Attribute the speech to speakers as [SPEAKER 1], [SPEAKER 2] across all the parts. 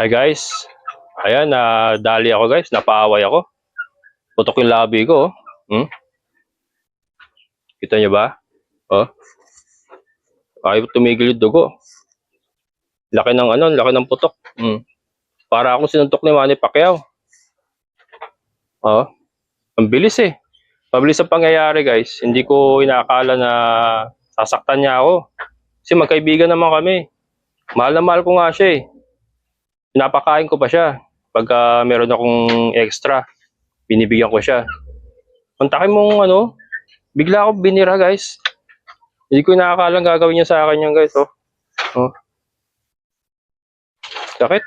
[SPEAKER 1] Hi guys. Ayan, na dali ako guys, napaaway ako. Putok yung labi ko, oh. Hmm? Kita niyo ba? Oh. Ayaw tumigil yung dugo. Laki ng ano, laki ng putok. Hmm. Para ako sinuntok ni Manny Pacquiao. Oh. Ang bilis eh. Mabilis ang pangyayari guys. Hindi ko inakala na sasaktan niya ako. Kasi magkaibigan naman kami. Mahal na mahal ko nga siya eh. Pinapakain ko pa siya. Pagka meron akong extra, binibigyan ko siya. Kontakin mong ano, bigla ako binira guys. Hindi ko nakakalang gagawin niya sa akin yan guys. Oh. oh. Sakit.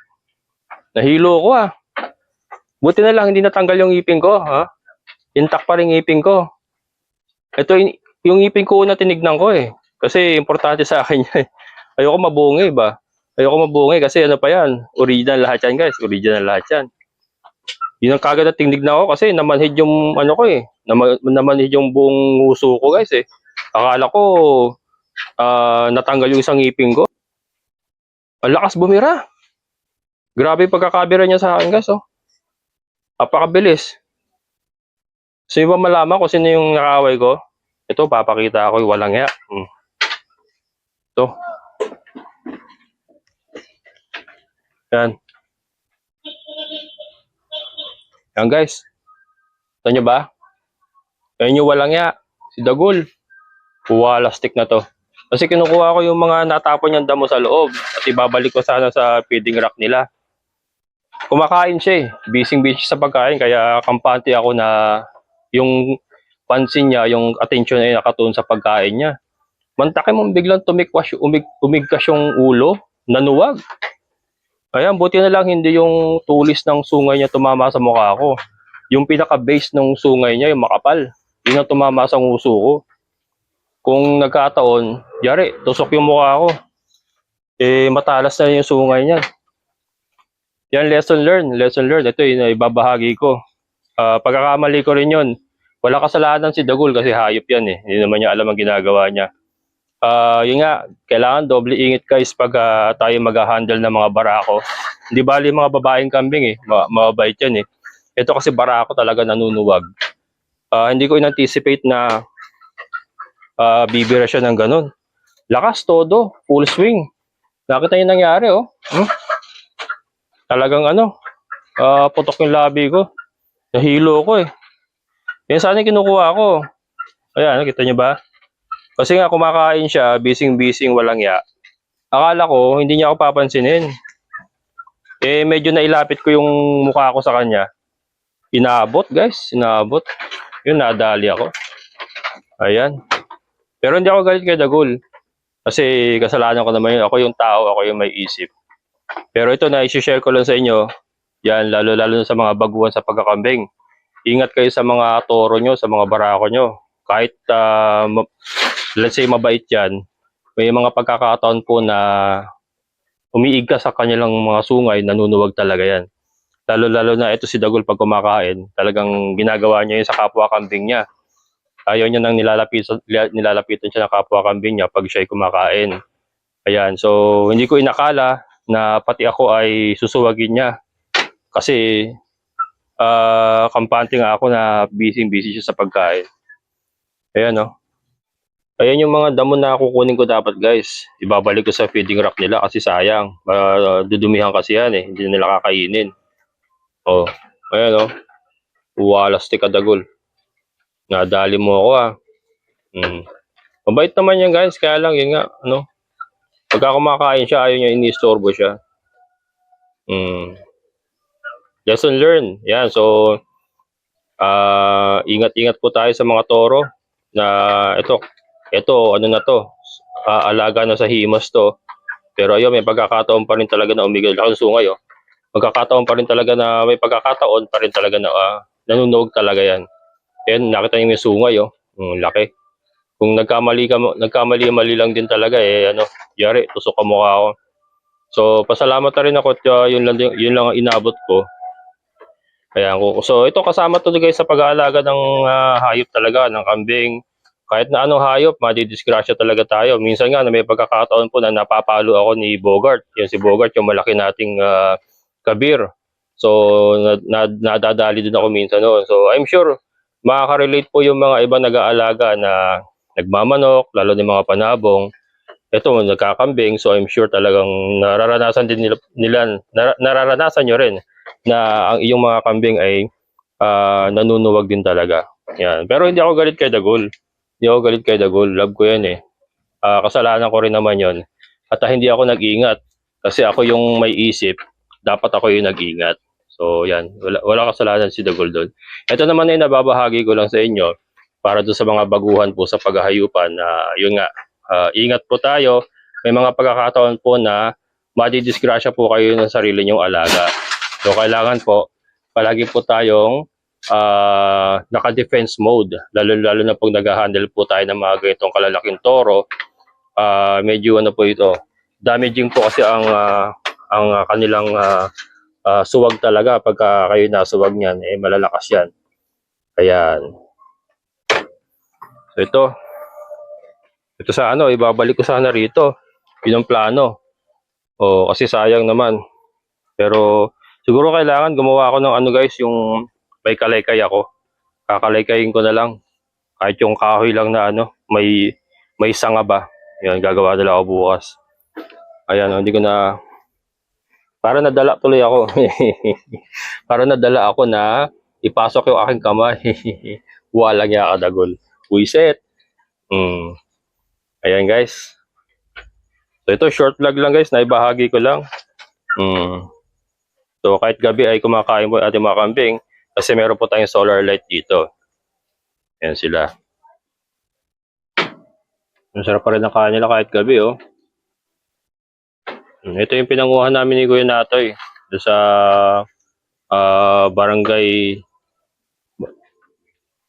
[SPEAKER 1] Nahilo ko ah. Buti na lang hindi natanggal yung ipin ko. Ha? Intact pa rin ipin ko. Ito yung- ipin ko na tinignan ko eh. Kasi importante sa akin yan. eh. Ayoko mabungay ba? Ayoko mabungay kasi ano pa yan. Original lahat yan guys. Original lahat yan. Yun ang kagad na tinignan ko kasi namanhid yung ano ko eh. Nama, namanhid yung buong uso ko guys eh. Akala ko ah, natanggal yung isang ngipin ko. Ang lakas bumira. Grabe yung pagkakabira niya sa akin guys oh. Napakabilis. Sino ba malaman kung sino yung nakaway ko? Ito, papakita ako yung walang ya. Hmm. Ito. Yan. Yan guys. Ito nyo ba? Yan yung walang ya. Si Dagul. Puwalastik na to. Kasi kinukuha ko yung mga natapon niyang damo sa loob at ibabalik ko sana sa feeding rack nila. Kumakain siya eh. Bising-busy sa pagkain kaya kampante ako na yung pansin niya, yung attention niya nakatuon sa pagkain niya. Mantakin mo biglang tumikwas, umig, umigkas yung ulo, nanuwag. Ayan, buti na lang hindi yung tulis ng sungay niya tumama sa mukha ko. Yung pinaka-base ng sungay niya, yung makapal, yun ang tumama sa nguso ko. Kung nagkataon, yari, tusok yung mukha ko. Eh, matalas na yung sungay niya. Yan, lesson learned. Lesson learned. Ito yung ibabahagi ko. Ah, pagkakamali ko rin yun. Wala kasalanan si Dagul kasi hayop yan eh. Hindi naman niya alam ang ginagawa niya. Ah, yun nga, kailangan doble ingat guys pag ah, tayo mag-handle ng mga barako. Hindi bali mga babaeng kambing eh, Ma- mababait yan eh. Ito kasi barako talaga nanunuwag. Ah, hindi ko in-anticipate na ah, bibira siya ng ganun. Lakas todo, full swing. Nakita yung nangyari oh. Hmm? Talagang ano, ah, putok yung labi ko. Nahilo ko eh. Yan sana kinukuha ko. Ayan, nakita niyo ba? Kasi nga kumakain siya, bising-bising walang ya. Akala ko, hindi niya ako papansinin. Eh, medyo nailapit ko yung mukha ko sa kanya. Inaabot, guys. Inaabot. Yun, nadali ako. Ayan. Pero hindi ako galit kay Dagul. Kasi kasalanan ko naman yun. Ako yung tao, ako yung may isip. Pero ito na, isi-share ko lang sa inyo. Yan, lalo-lalo sa mga baguhan sa pagkakambing. Ingat kayo sa mga toro nyo, sa mga barako nyo. Kahit, ah, ma- let's say, mabait yan, may mga pagkakataon po na umiigka sa kanilang mga sungay, nanunuwag talaga yan. Lalo-lalo na ito si Dagul pag kumakain, talagang ginagawa niya yun sa kapwa kambing niya. Ayaw niya nang nilalapitan, nilalapitan siya ng kapwa kambing niya pag siya ay kumakain. Ayan, so hindi ko inakala na pati ako ay susuwagin niya. Kasi ah kampante nga ako na busy-busy siya sa pagkain. Ayan no. Ayan yung mga damo na kukunin ko dapat guys. Ibabalik ko sa feeding rack nila kasi sayang. Ah, dudumihan kasi yan eh. Hindi nila kakainin. Oh, ayan oh. Uwalastik kadagol. Nadali mo ako ah. Hmm. Mabait naman yan guys. Kaya lang yun nga. Ano. Pagka kumakain siya, ayaw niya inistorbo siya. Hmm. Lesson learned. Yan. So, ah ingat-ingat po tayo sa mga toro na ito, ito, ano na to, ah, alaga na sa himos to. Pero ayun, may pagkakataon pa rin talaga na umigil. Ako sungay, oh. Magkakataon pa rin talaga na, may pagkakataon pa rin talaga na ah, nanunog talaga yan. Yan, nakita niyo yung sungay, oh. Ang laki. Kung nagkamali ka, nagkamali-mali lang din talaga, eh, ano, yari, tusok ka mukha ako. So, pasalamat na rin ako at ah, yun, lang, yun lang ang inabot ko. Kaya ko. So, ito kasama to guys sa pag-aalaga ng ah, hayop talaga, ng kambing. Kahit na anong hayop, madidisgrasya talaga tayo. Minsan nga, may pagkakataon po na napapalo ako ni Bogart. Yan si Bogart, yung malaki nating ah, Kabir. So, na, na, nadadali din ako minsan noon. So, I'm sure makaka-relate po yung mga ibang nag-aalaga na nagmamanok, lalo ng mga panabong. Ito, nagkakambing. So, I'm sure talagang nararanasan din nila, nila nar- nararanasan nyo rin na ang iyong mga kambing ay ah, nanunuwag din talaga. Yan. Pero hindi ako galit kay Dagol. Hindi ako galit kay Dagol. Love ko yan eh. Ah, kasalanan ko rin naman yon. At ah, hindi ako nag-ingat. Kasi ako yung may isip. Dapat ako yung nag-ingat. So, yan. Wala, wala kasalanan si Dagol doon. Ito naman ay nababahagi ko lang sa inyo para doon sa mga baguhan po sa paghahayupan na yun nga, ah, ingat po tayo. May mga pagkakataon po na madidisgrasya po kayo ng sarili nyong alaga. So, kailangan po, palagi po tayong ah naka-defense mode. Lalo-lalo na pag nag-handle po tayo ng mga ganitong kalalaking toro, ah medyo ano po ito, damaging po kasi ang ah, ang kanilang ah, ah, suwag talaga pagka kayo nasuwag niyan, eh malalakas yan. Ayan. So ito, ito sa ano, ibabalik ko sana rito. Yun ang plano. O, kasi sayang naman. Pero siguro kailangan gumawa ako ng ano guys, yung may kalaykay ako. Kakalay-kayin ko na lang. Kahit yung kahoy lang na ano, may may sanga ba. Yan, gagawa na lang ako bukas. Ayan, oh, hindi ko na... Para nadala tuloy ako. Para nadala ako na ipasok yung aking kamay. Walang niya kadagol. Wiset. Mm. Ayan guys. So ito, short vlog lang guys. Naibahagi ko lang. Mm. So kahit gabi ay kumakain yung ating mga kambing. Kasi meron po tayong solar light dito. Ayan sila. Ang sarap pa rin ang kain nila kahit gabi, oh. Mm, Ito yung pinanguhan namin ni Kuya Natoy. Doon sa ah, barangay.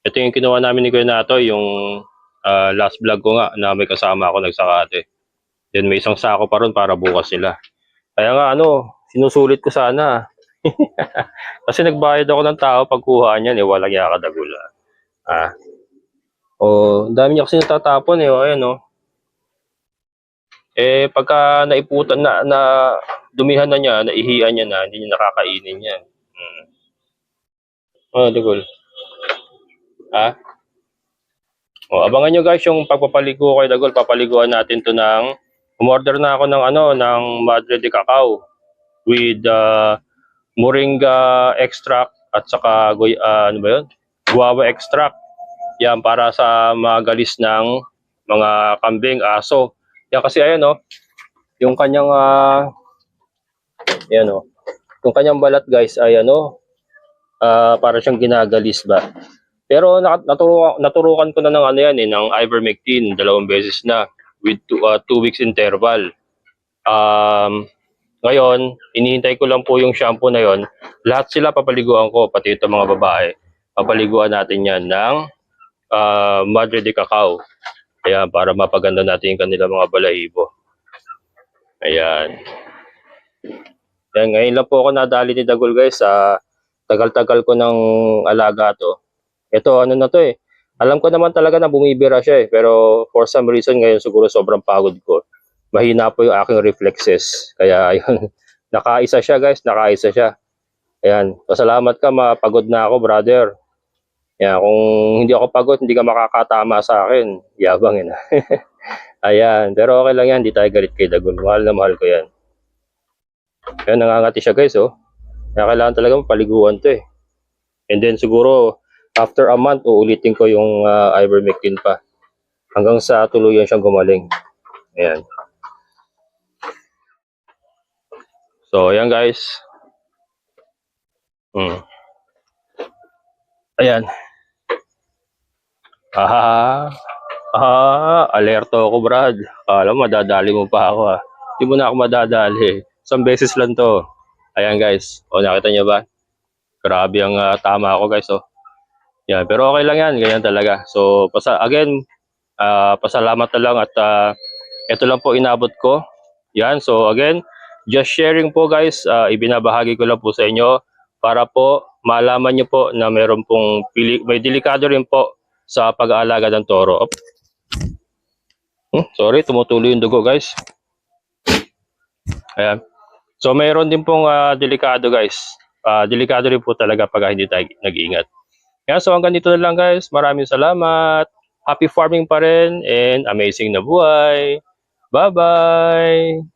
[SPEAKER 1] Ito yung kinuha namin ni Kuya Natoy, yung ah, last vlog ko nga na may kasama ako nagsakate. Then may isang sako pa ron para bukas nila. Kaya nga ano, sinusulit ko sana. Kasi nagbayad ako ng tao pagkuha niyan, eh, walang yakadagula. Ah. Oh, ang dami niya kasi natatapon eh, oh, ayan oh. Eh, pagka naiputan na, na dumihan na niya, naihian niya na, hindi niya nakakainin yan. Hmm. Oh, dagol. Ha? Oh, abangan nyo guys yung pagpapaligo kay Dagol. Papaliguan natin to ng umorder na ako ng ano, ng Madre de Cacao with uh, moringa extract at saka ah, ano ba 'yun? Guava extract. Yan para sa magalis ng mga kambing, aso. Yan kasi ayan oh. Yung kanyang ah yan oh. Yung kanyang balat guys ay ano ah para siyang ginagalis ba. Pero na- naturukan, naturukan ko na ng ano yan eh, ng ivermectin, dalawang beses na with two, ah, two weeks interval. Um, ngayon, inihintay ko lang po yung shampoo na yon. Lahat sila papaliguan ko, pati ito mga babae. Papaliguan natin yan ng ah, Madre de Cacao. Ayan, para mapaganda natin yung kanilang mga balahibo. Ayan. Ayan, ngayon lang po ako nadali ni Dagol guys sa tagal-tagal ko ng alaga to. Ito, ano na to eh. Alam ko naman talaga na bumibira siya eh. Pero for some reason ngayon siguro sobrang pagod ko. Mahina po yung aking reflexes. Kaya ayun, nakaisa siya guys, nakaisa siya. Ayan, pasalamat ka, mapagod na ako brother. Ayan, kung hindi ako pagod, hindi ka makakatama sa akin. Yabang yun. Ayan, pero okay lang yan, hindi tayo galit kay Dagol. Mahal na mahal ko yan. Ayan, nangangati siya guys oh. Kaya kailangan talaga paliguan to eh. And then siguro, after a month, uulitin ko yung uh, ivermectin pa. Hanggang sa tuluyan siyang gumaling. Ayan. So, ayan guys. Hmm. Ayan. Ah, ah, alerto ako, Brad. Kala mo, madadali mo pa ako, ah. Hindi mo na ako madadali. Isang beses lang to. Ayan, guys. O, nakita niyo ba? Grabe ang ah, tama ako, guys, oh. Yan, pero okay lang yan. Ganyan talaga. So, pasa again, ah, pasalamat na lang at ah, ito lang po inabot ko. Yan, so again, just sharing po guys, ah, ibinabahagi ko lang po sa inyo para po malaman nyo po na meron pong pili, may delikado rin po sa pag-aalaga ng toro. Op. Hmm, sorry, tumutuloy yung dugo guys. Ayan. So mayroon din pong ah, delikado guys. Ah, delikado rin po talaga pag hindi tayo nag-iingat. Kaya so hanggang dito na lang guys. Maraming salamat. Happy farming pa rin and amazing na buhay. Bye-bye!